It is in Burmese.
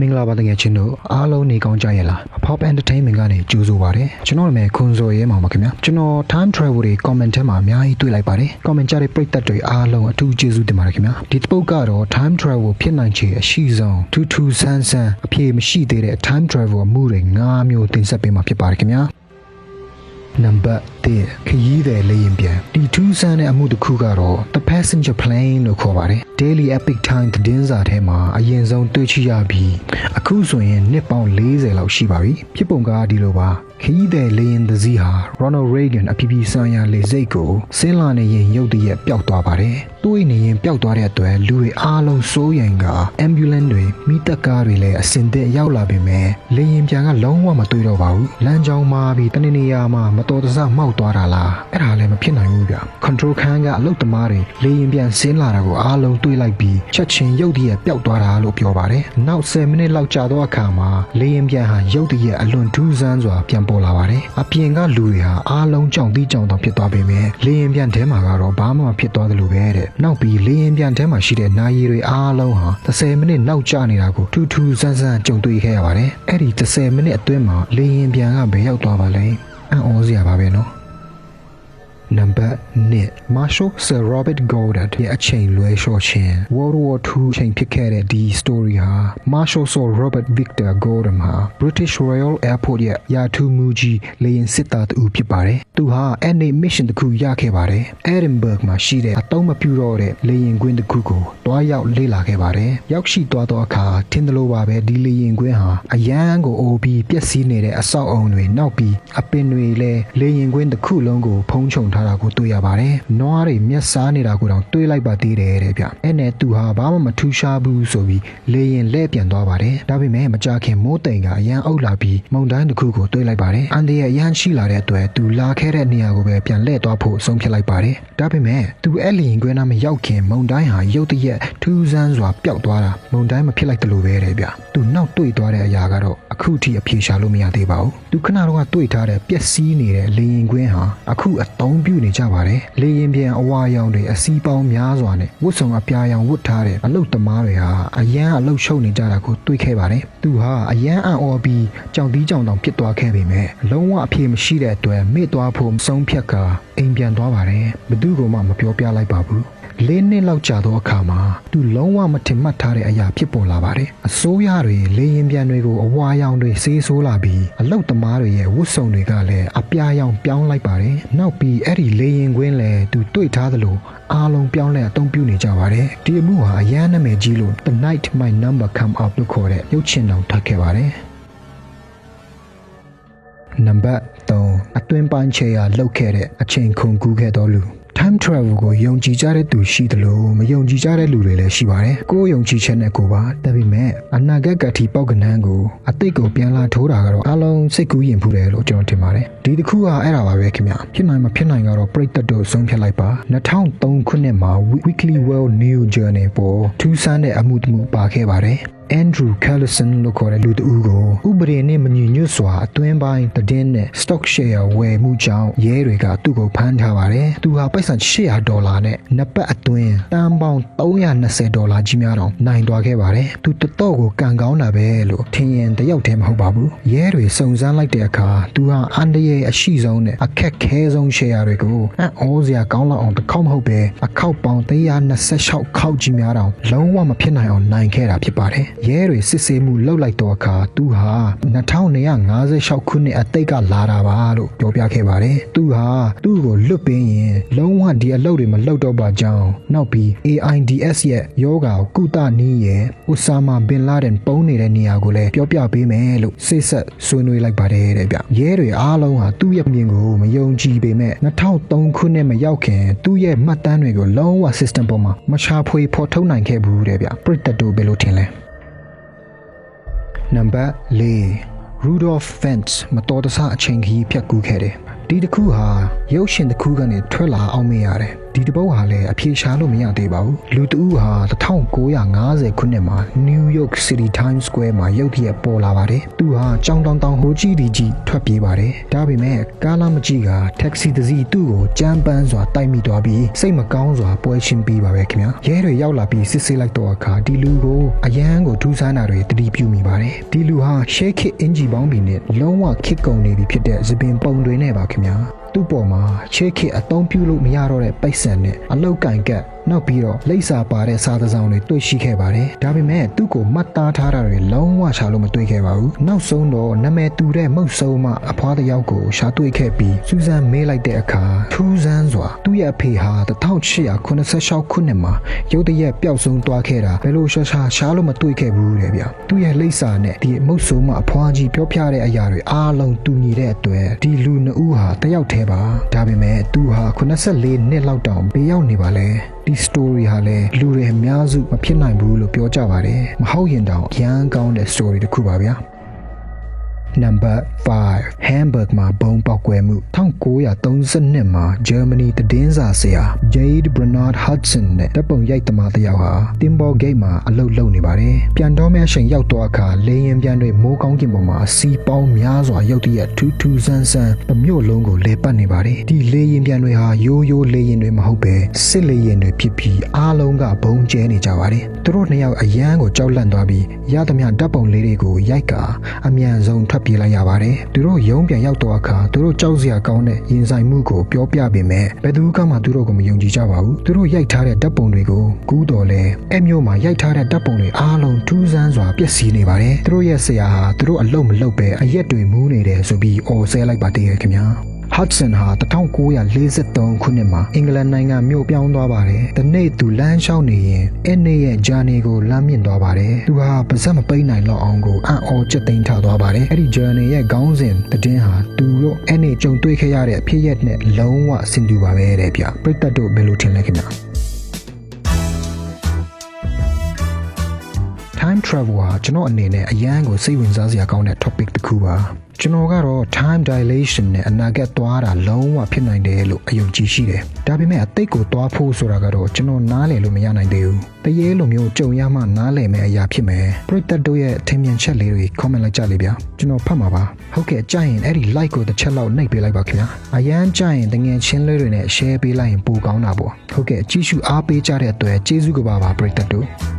မင်္ဂလာပါတကယ်ချင်းတို့အားလုံးနေကောင်းကြရဲ့လား Pop Entertainment ကနေကြိုးဆိုပါရစေကျွန်တော်နာမည်ခွန်စော်ရဲမှာပါခင်ဗျာကျွန်တော် time travel တွေ comment ထဲမှာအများကြီးတွေ့လိုက်ပါတယ် comment ကြတဲ့ပရိသတ်တွေအားလုံးအထူးကျေးဇူးတင်ပါတယ်ခင်ဗျာဒီတစ်ပုတ်ကတော့ time travel ဖြစ်နိုင်ခြေအရှိဆုံးထူးထူးဆန်းဆန်းအဖြေမရှိသေးတဲ့ time travel အမှုတွေ၅မျိုးတင်ဆက်ပေးမှာဖြစ်ပါတယ်ခင်ဗျာနံပါတ်1ခရီးသည်လေယာဉ်ပြန်ဒီထူး ဆန်းတဲ့အမှုတစ်ခုကတော့ The Passenger Plane လို့ခေါ်ပါတယ် Daily Epic Time သတင်းစာထဲမှာအရင်ဆုံးတွေ့ရှိရပြီးအခုဆိုရင်နှစ်ပေါင်း40လောက်ရှိပါပြီဖြစ်ပုံကဒီလိုပါခရီးသည်လေယာဉ်တစ်စီးဟာ Ronald Reagan အပြည်ပြည်ဆိုင်ရာလေဆိပ်ကိုဆင်းလာနေရင်ရုတ်တရက်ပျောက်သွားပါတယ်တွေးနေရင်ပျောက်သွားတဲ့အတွက်လူတွေအားလုံးစိုးရိမ်က ambulance တွေမိသက်ကားတွေလည်းအစင်သက်ရောက်လာပေမဲ့လေယာဉ်ပြန်ကလုံးဝမတွေ့တော့ပါဘူးလမ်းကြောင်းမှာပြီးတနေနေရာမှာမတော်တဆမှောက်သွားတာလားအဲ့ဒါလည်းမဖြစ်နိုင်ဘူးဗျ control ခန်းကအလုတ်သမားတွေလေယာဉ်ပြန်ဆင်းလာတာကိုအားလုံးတွေးလိုက်ပြီးချက်ချင်းရုတ်တရက်ပျောက်သွားတာလို့ပြောပါတယ်နောက်10မိနစ်လောက်ကြာတော့အခါမှာလေယာဉ်ပြန်ဟာရုတ်တရက်အလွန်ထူးဆန်းစွာပြန်ပေါ်လာပါတယ်အပြင်ကလူတွေဟာအားလုံးကြောင်တိကြောင်တောင်ဖြစ်သွားပေမဲ့လေယာဉ်ပြန်ထဲမှာကတော့ဘာမှမဖြစ်သွားသလိုပဲတဲ့နောက်ပြီးလေယာဉ်ပြန်ထဲမှာရှိတဲ့နာရီတွေအားလုံးဟာ10မိနစ်နောက်ကျနေတာကိုထူးထူးဆန်းဆန်းကြုံတွေ့ခဲ့ရပါတယ်အဲ့ဒီ10မိနစ်အတွင်းမှာလေယာဉ်ပြန်ကဘယ်ရောက်သွားပါလဲအံ့ဩစရာပါပဲနော် နံပါတ်1 Marshal Sir Robert Goddard ရဲ့အချိန်လွဲလျှော့ခြင်း World War II အချိန်ဖြစ်ခဲ့တဲ့ဒီ story ဟာ Marshal Sir Robert Victor Gordon ဟာ British Royal Airport ရဲ့ယာထူးမူကြီးလေယာဉ်စစ်သားတူဖြစ်ပါတယ်။သူဟာအဲ့ဒီ mission တစ်ခုရခဲ့ပါတယ်။ Edinburgh မှာရှိတဲ့အတုံးမပြူတော့တဲ့လေယာဉ်ကွင်းတစ်ခုကိုတွားရောက်လေ့လာခဲ့ပါတယ်။ရောက်ရှိသွားတော့အခါထင်သလိုပါပဲဒီလေယာဉ်ကွင်းဟာအရန်ကိုအိုပြီးပျက်စီးနေတဲ့အဆောက်အုံတွေနောက်ပြီးအပင်တွေလည်းလေယာဉ်ကွင်းတစ်ခုလုံးကိုဖုံးချုံထားတာကိုတွေ့ရပါတယ်။နွားတွေမျက်စားနေတာကိုတောင်တွေ့လိုက်ပါသေးတယ်တဲ့ဗျ။အဲ့နဲ့သူဟာဘာမှမထူးရှားဘူးဆိုပြီးလေယာဉ်လဲ့ပြန်သွားပါတယ်။ဒါပေမဲ့မကြခင်မိုးတိမ်ကအရန်အုပ်လာပြီးမုန်တိုင်းတစ်ခုကိုတွေ့လိုက်ပါတယ်။အန်ဒီရဲ့အရန်ရှိလာတဲ့အတွက်သူလာခဲ့တဲ့နေရာကိုပဲပြန်လှည့်သွားဖို့ဆုံးဖြတ်လိုက်ပါတယ်။ဒါပေမဲ့သူအဲ့လေယာဉ်ကွင်းသားမရောက်ခင်မုန်တိုင်းဟာရုတ်တရက်ထူးဆန်းစွာပျောက်သွားတာမုန်တိုင်းမဖြစ်လိုက်တယ်လို့ပဲတဲ့ဗျ။သူနောက်တွေ့သွားတဲ့အရာကတော့အခုထိအပြေရှာလို့မရသေးပါဘူး။သူခဏတော့တွေ့ထားတဲ့ပျက်စီးနေတဲ့လေယာဉ်ကွင်းဟာအခုအသုံးပြုနေကြပါတယ်။လေရင်ပြန်အဝါရောင်တွေအစီးပေါင်းများစွာနဲ့ဝတ်စုံအပြာရောင်ဝတ်ထားတဲ့အလုတ်သမားတွေဟာအရန်အလုတ်ရှုပ်နေကြတာကိုတွေ့ခဲ့ပါတယ်။သူဟာအရန်အံ့ဩပြီးကြောင်တီးကြောင်တောင်ဖြစ်သွားခဲ့ပေမဲ့လုံးဝအပြေမရှိတဲ့အတွက်မေ့သွားဖို့ဆုံးဖြတ်ကာအိမ်ပြန်သွားပါတယ်။ဘသူကမှမပြောပြလိုက်ပါဘူး။ လေးနှစ်လောက်ကြာသောအခါမှာသူလုံးဝမထင်မှတ်ထားတဲ့အရာဖြစ်ပေါ်လာပါတယ်။အစိုးရတွေလေရင်ပြန်တွေကိုအဝါရောင်တွေဆေးဆိုးလာပြီးအလုတ်သမားတွေရဲ့ဝတ်စုံတွေကလည်းအပြာရောင်ပြောင်းလိုက်ပါတယ်။နောက်ပြီးအဲ့ဒီလေရင်ကွင်းလည်းသူတွေ့ထားသလိုအားလုံးပြောင်းလဲအသုံးပြုနေကြပါတယ်။ဒီအမှုဟာအရန်နာမည်ကြီးလို့ The Night My Number Come Up လို့ခေါ်တဲ့ရုပ်ရှင်တောင်ထပ်ခဲ့ပါတယ်။နံပါတ်3အတွင်းပိုင်းချေရာလောက်ခဲ့တဲ့အချိန်ခုန်ကူးခဲ့တော်လူ time travel ကိုယုံကြည်ကြတဲ့သူရှိသလိုမယုံကြည်ကြတဲ့လူတွေလည်းရှိပါတယ်။ကိုယ်ယုံကြည်ချက်နဲ့ကိုပါဒါပေမဲ့အနာဂတ်ကတိပေါက်ကနန်းကိုအတိတ်ကိုပြန်လာထိုးတာကတော့အလုံးစိတ်ကူးရင်ဖူးတယ်လို့ကျွန်တော်ထင်ပါတယ်။ဒီတစ်ခုကအဲ့ဒါပါပဲခင်ဗျ။ဖြစ်နိုင်မဖြစ်နိုင်ကတော့ပြိတ္တတို့ဆုံးဖြတ်လိုက်ပါ2003ခုနှစ်မှာ Weekly World New Journey ပေါ်ထူးဆန်းတဲ့အမှုတစ်မှုပါခဲ့ပါတယ်။ Andrew Callison လို့ခေါ်တဲ့လူတဦးကိုဥပဒေနဲ့မညီညွတ်စွာအတွင်းပိုင်းတည်င်းနဲ့ stock share ဝယ်မှုကြောင့်ရဲတွေကသူ့ကိုဖမ်းထားပါတယ်။သူဟာပိုက်ဆံ800ဒေါ်လာနဲ့နှစ်ပတ်အတွင်းတန်ပေါင်း320ဒေါ်လာကြီးများတောင်နိုင်သွားခဲ့ပါတယ်။သူတတော့ကိုကန်ကောင်းတာပဲလို့ထင်ရင်တယောက်တည်းမဟုတ်ပါဘူး။ရဲတွေစုံစမ်းလိုက်တဲ့အခါသူဟာအန်တရဲ့အရှိဆုံးနဲ့အခက်ခဲဆုံး share တွေကိုအံ့ဩစရာကောင်းလောက်အောင်တစ်ခေါက်မဟုတ်ပဲအခောက်ပေါင်း126ခေါက်ကြီးများတောင်လုံးဝမဖြစ်နိုင်အောင်နိုင်ခဲ့တာဖြစ်ပါတယ်။ရဲတွေစစ်ဆေးမှုလုပ်လိုက်တော့အခါသူဟာ2256ခုနှစ်အတိတ်ကလာတာပါလို့ပြောပြခဲ့ပါတယ်။သူဟာသူ့ကိုလွတ်ပေးရင်လုံးဝဒီအလုပ်တွေမလုပ်တော့ပါကြောင်းနောက်ပြီး AIDS ရဲ့ယောဂါကိုကုသနည်းရဲ့ဥဆာမာဘင်လာဒန်ပုံနေတဲ့နေရာကိုလည်းပြောပြပေးမယ်လို့စိတ်ဆက်ဆွေးနွေးလိုက်ပါတယ်တဲ့ဗျ။ရဲတွေအားလုံးဟာသူ့ရဲ့မြင်ကိုမယုံကြည်ပေမဲ့2003ခုနှစ်မရောက်ခင်သူ့ရဲ့မှတ်တမ်းတွေကိုလုံးဝ system ပေါ်မှာမချဖွေဖော်ထုတ်နိုင်ခဲ့ဘူးတဲ့ဗျ။ပရိသတ်တို့ဘယ်လိုထင်လဲ။ နံပါတ်၄ Rudolph Fentz မတော်တဆအချိန်ခရီးဖြတ်ကူးခဲ့တယ်ဒီတစ်ခုဟာရုပ်ရှင်တစ်ခုကနေထွက်လာအောင်မေးရတယ် ဒီတစ်ပုတ်ဟာလည်းအပြေရှားလို့မရသေးပါဘူးလူတဦးဟာ1950ခုနှစ်မှာ New York City Times Square မှာရုတ်တရက်ပေါ်လာပါတယ်သူဟာကြောင်တောင်တောင်ဟိုကြီးဒီကြီးထွက်ပြေးပါတယ်ဒါပေမဲ့ကားလာမကြီးကတက္ကစီတစ်စီးသူ့ကိုကြမ်းပန်းစွာတိုက်မိသွားပြီးစိတ်မကောင်းစွာပွဲချင်းပြီးပါပဲခင်ဗျာရဲတွေရောက်လာပြီးစစ်ဆေးလိုက်တော့အခါဒီလူကိုအရန်ကိုထူးဆန်းတာတွေတတိပြုမိပါတယ်ဒီလူဟာရှေးခစ်အင်ဂျီပေါင်းဘီနဲ့လုံးဝခစ်ကုန်နေပြီဖြစ်တဲ့သပင်ပုံတွေနဲ့ပါခင်ဗျာ သူ့ပေါ်မှာချေခစ်အသုံးပြုလို့မရတော့တဲ့ပိုက်ဆံနဲ့အလောက်ကင်ကက် နောက်ပြီးတော့လိပ်စာပါတဲ့စာသဆောင်တွေတွေ့ရှိခဲ့ပါတယ်။ဒါပေမဲ့သူ့ကိုမှတ်သားထားတာတွေလုံးဝရှာလို့မတွေ့ခဲ့ပါဘူး။နောက်ဆုံးတော့နာမည်တူတဲ့မုတ်ဆုံးမအဖွားတစ်ယောက်ကိုရှာတွေ့ခဲ့ပြီးစူဇန်မေးလိုက်တဲ့အခါထူးဆန်းစွာသူ့ရဲ့အဖေဟာ1886ခုနှစ်မှာရုတ်တရက်ပျောက်ဆုံးသွားခဲ့တာဘယ်လိုရှာရှာရှာလို့မတွေ့ခဲ့ဘူးတဲ့ဗျ။သူ့ရဲ့လိပ်စာနဲ့ဒီမုတ်ဆုံးမအဖွားကြီးပြောပြတဲ့အရာတွေအားလုံးတူညီတဲ့အတွက်ဒီလူနှစ်ဦးဟာတယောက်တည်းပါဒါပေမဲ့သူဟာ84နှစ်လောက်တောင်ဘေးရောက်နေပါလဲဒီ story ဟာလည်းလူတွေအများစုမဖြစ်နိုင်ဘူးလို့ပြောကြပါတယ်မဟုတ်ရင်တောင်ရမ်းကောင်းတဲ့ story တစ်ခုပါဗျာ Number 5 Hamburg မှာဘုံပေါက်ကွဲမှု1932မှာ Germany တည်င်းစာဆရာ Jade Bernard Hudson နဲ့တပ်ပုံရိုက်သမားတစ်ယောက်ဟာ Timber Gate မှာအလုပ်လုပ်နေပါတယ်။ပြန်တော့မဲ့အချိန်ရောက်တော့အခါလေရင်ပြန်တွေမိုးကောင်းကင်ပေါ်မှာစီပေါင်းများစွာရုတ်တရက်ထူးထူးဆန်းဆန်းပမြို့လုံးကိုလေပတ်နေပါတယ်။ဒီလေရင်ပြန်တွေဟာရိုးရိုးလေရင်တွေမဟုတ်ပဲစစ်လေရင်တွေဖြစ်ပြီးအားလုံးကဘုံကျဲနေကြပါတယ်။သူတို့နှစ်ယောက်အရန်ကိုကြောက်လန့်သွားပြီးရသမျှဓာတ်ပုံလေးတွေကိုရိုက်ကာအမြန်ဆုံးထွက်ပြေးလိုက်ရပါတယ်။သူတို့ရုံးပြန်ရောက်တော့အခါသူတို့ကြောက်စရာကောင်းတဲ့ရင်ဆိုင်မှုကိုပြောပြပေမဲ့ဘယ်သူကမှသူတို့ကိုမယုံကြည်ကြပါဘူး။သူတို့ရိုက်ထားတဲ့ဓာတ်ပုံတွေကိုကူးတော်လဲအဲ့မျိုးမှာရိုက်ထားတဲ့ဓာတ်ပုံတွေအားလုံးထူးဆန်းစွာပျက်စီးနေပါတယ်။သူတို့ရဲ့ဆရာဟာသူတို့အလုံးမလုံးပဲအရက်တွေမူးနေတယ်ဆိုပြီးအော်ဆဲလိုက်ပါတည်းရဲ့ခင်ဗျာ။ Hudson ဟာ1943ခုနှစ်မှာအင်္ဂလန်နိုင်ငံမြို့ပြောင်းသွားပါတယ်။ဒီနေ့သူလမ်းလျှောက်နေရင်အဲ့နေ့ရဲ့ဂျာနီကိုလမ်းမြင့်သွားပါတယ်။သူဟာပါဇက်မပိတ်နိုင်တော့အောင်ကိုအံ့ဩချက်သိမ်းထားသွားပါတယ်။အဲ့ဒီဂျာနီရဲ့ခေါင်းစဉ်တည်င်းဟာသူတို့အဲ့နေ့ကြုံတွေ့ခဲ့ရတဲ့အဖြစ်အပျက်နဲ့လုံးဝဆင်တူပါပဲတဲ့ဗျ။ပြိတ္တတို့ဘယ်လိုထင်လဲခင်ဗျာ။ time travel ဟာကျွန်တော်အနေနဲ့အရန်ကိုစိတ်ဝင်စားစရာကောင်းတဲ့ topic တစ်ခုပါကျွန်တော်ကတော့ time dilation နဲ့အနာဂတ်သွားတာလုံးဝဖြစ်နိုင်တယ်လို့အယုံကြည်ရှိတယ်။ဒါပေမဲ့အသိကိုသွားဖို့ဆိုတာကတော့ကျွန်တော်နားလည်လို့မရနိုင်သေးဘူး။တရေလိုမျိုးကြုံရမှနားလည်မယ့်အရာဖြစ်မယ်။ပရိသတ်တို့ရဲ့အထင်မြင်ချက်လေးတွေ comment လိုက်ကြလေဗျာ။ကျွန်တော်ဖတ်မှာပါ။ဟုတ်ကဲ့ကြရင်အဲ့ဒီ like ကိုတစ်ချက်လောက်နှိပ်ပေးလိုက်ပါခင်ဗျာ။အရန်ကြရင်တငယ်ချင်းလေးတွေနဲ့ share ပေးလိုက်ရင်ပိုကောင်းတာပေါ့။ဟုတ်ကဲ့ကြည့်ရှုအားပေးကြတဲ့အတွက်ကျေးဇူးကပါပါပရိသတ်တို့။